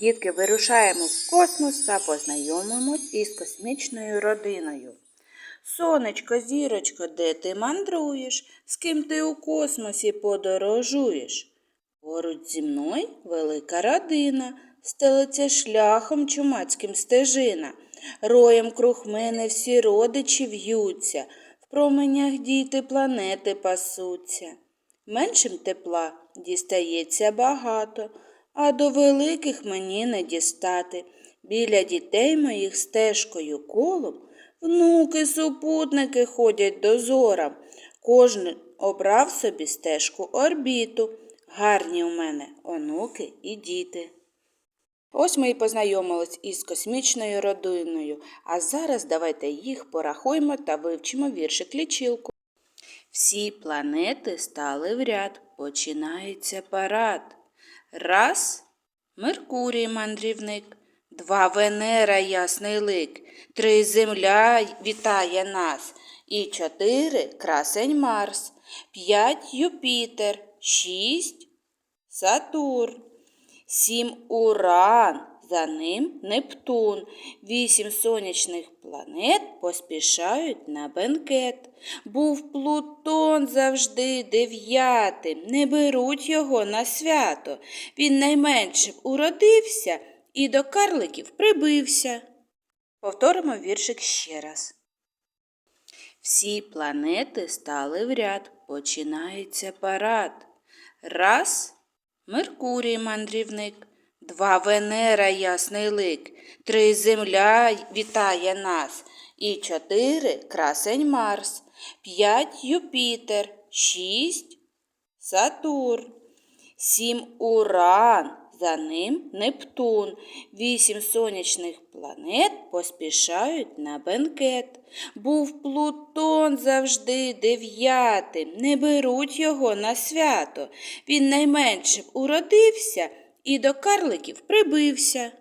Дітки, вирушаємо в космос та познайомимось із космічною родиною. Сонечко, зірочко, де ти мандруєш? З ким ти у космосі подорожуєш? Поруч зі мною велика родина, стелиться шляхом чумацьким стежина. Роєм круг мене всі родичі в'ються, в променях діти планети пасуться. Меншим тепла дістається багато, а до великих мені не дістати. Біля дітей моїх стежкою колом внуки, супутники ходять дозором. Кожен обрав собі стежку орбіту. Гарні у мене онуки і діти. Ось ми і познайомились із космічною родиною, а зараз давайте їх порахуємо та вивчимо віршик лічилку. Всі планети стали в ряд, починається парад. Раз. Меркурій мандрівник, два. Венера ясний лик, три. Земля вітає нас, і чотири. Красень Марс, п'ять. Юпітер, шість. Сатурн, сім. Уран, за ним Нептун, вісім сонячних планет поспішають на бенкет. Був Плутон завжди дев'ятим, не беруть його на свято. Він найменшим уродився і до карликів прибився. Повторимо віршик ще раз. Всі планети стали в ряд, починається парад. Раз Меркурій мандрівник, два Венера ясний лик, три Земля вітає нас, і чотири красень Марс, п'ять Юпітер, шість Сатурн, сім Уран, за ним Нептун, вісім сонячних планет поспішають на бенкет. Був Плутон завжди дев'ятим, не беруть його на свято. Він найменшим уродився і до карликів прибився.